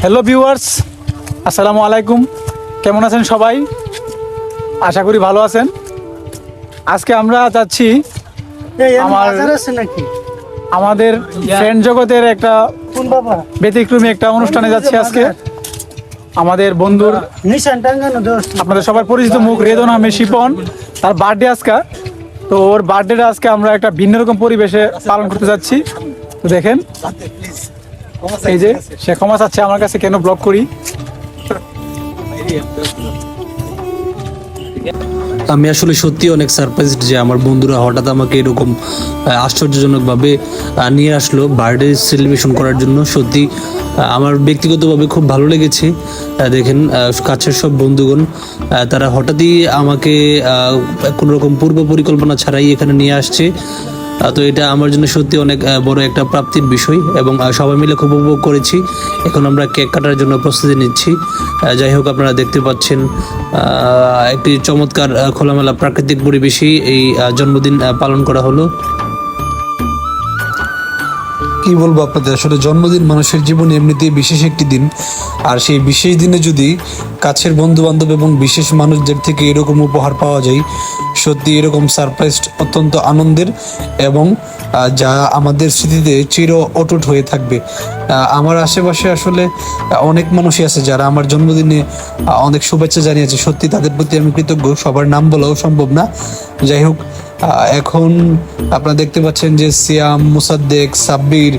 Hello viewers আসসালামু আলাইকুম কেমন আছেন সবাই? আশা করি ভালো আছেন। আজকে আমরা যাচ্ছি আমার- আমাদের ফ্রেন্ড জগতের একটা ব্যতিক্রমী একটা অনুষ্ঠানে যাচ্ছি আজকে। আমাদের বন্ধুর নিশান টাঙ্গানো দোস্ত। আপনাদের সবার পরিচিত মুখ রেদন আহমেদ শিপন তার বার্থডে আজকে। তো ওর বার্থডেটা আজকে আমরা একটা ভিন্ন রকম পরিবেশে পালন করতে যাচ্ছি। তো দেখেন এই যে সে ক্ষমা চাচ্ছে আমার কাছে কেন ব্লগ করি? আমি আসলে সত্যি অনেক সারপ্রাইজড যে আমার বন্ধুরা হঠাৎ আমাকে এরকম আশ্চর্যজনকভাবে নিয়ে আসলো বার্থডে সেলিব্রেশন করার জন্য। সত্যি আমার ব্যক্তিগতভাবে খুব ভালো লেগেছে। দেখেন কাছের সব বন্ধুগণ তারা হঠাৎই আমাকে আহ, কোনো রকম পূর্ব পরিকল্পনা ছাড়াই এখানে নিয়ে আসছে। তো এটা আমার জন্য সত্যি অনেক বড় একটা প্রাপ্তির বিষয় এবং সবাই মিলে খুব উপভোগ করেছি। এখন আমরা কেক কাটার জন্য প্রস্তুতি নিচ্ছি। যাই হোক, আপনারা দেখতে পাচ্ছেন একটি চমৎকার খোলামেলা প্রাকৃতিক পরিবেশেই এই জন্মদিন পালন করা হলো। কি বলব আপনাদের? আসলে জন্মদিন মানুষের জীবনে এমনিতেই বিশেষ একটি দিন। আর সেই বিশেষ দিনে যদি কাছের বন্ধু বান্ধব এবং বিশেষ মানুষদের থেকে এরকম উপহার পাওয়া যায় সত্যি এরকম সারপ্রাইজ অত্যন্ত আনন্দের এবং যা আমাদের স্মৃতিতে চির অটুট হয়ে থাকবে। আমার আশেপাশে আসলে অনেক মানুষই আছে যারা আমার জন্মদিনে অনেক শুভেচ্ছা জানিয়েছে। সত্যি তাদের প্রতি আমি কৃতজ্ঞ, সবার নাম বলাও সম্ভব না। যাই হোক এখন আপনারা দেখতে পাচ্ছেন যে সিয়াম, মুসাদ্দেক, সাব্বির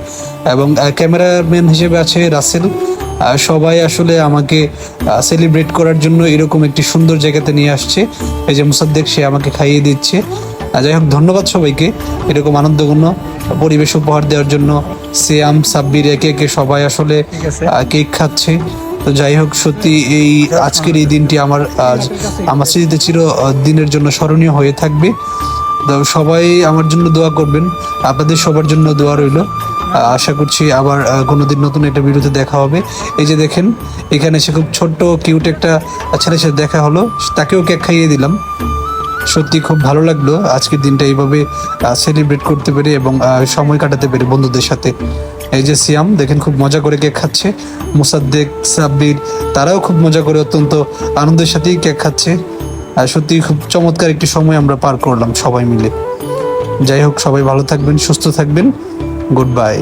এবং ক্যামেরাম্যান হিসেবে আছে রাসেল। সবাই আসলে আমাকে সেলিব্রেট করার জন্য এরকম একটি সুন্দর জায়গাতে নিয়ে আসছে। এই যে মুসাদ্দেক সে আমাকে খাইয়ে দিচ্ছে। যাই হোক ধন্যবাদ সবাইকে। এরকম আনন্দপূর্ণ পরিবেশ উপহার দেওয়ার জন্য সিয়াম সাব্বির একে একে সবাই আসলে কেক খাচ্ছে। তো যাই হোক সত্যি এই আজকের এই দিনটি আমার আজ আমার স্মৃতিতে চির দিনের জন্য স্মরণীয় হয়ে থাকবে। তো সবাই আমার জন্য দোয়া করবেন। আপনাদের সবার জন্য দোয়া রইল। আশা করছি আবার কোনোদিন নতুন একটা ভিডিওতে দেখা হবে। এই যে দেখেন, এখানে সে খুব ছোট্ট কিউট একটা ছেলের সাথে দেখা হলো। তাকেও কেক খাইয়ে দিলাম। সত্যি খুব ভালো লাগল আজকের দিনটা এইভাবে সেলিব্রেট করতে পেরে এবং সময় কাটাতে পেরে বন্ধুদের সাথে। এই যে সিয়াম, দেখেন খুব মজা করে কেক খাচ্ছে। মুসাদ্দেক, সাব্বির, তারাও খুব মজা করে অত্যন্ত আনন্দের সাথেই কেক খাচ্ছে। আর সত্যি খুব চমৎকার একটি সময় আমরা পার করলাম সবাই মিলে। যাই হোক, সবাই ভালো থাকবেন, সুস্থ থাকবেন। Good bye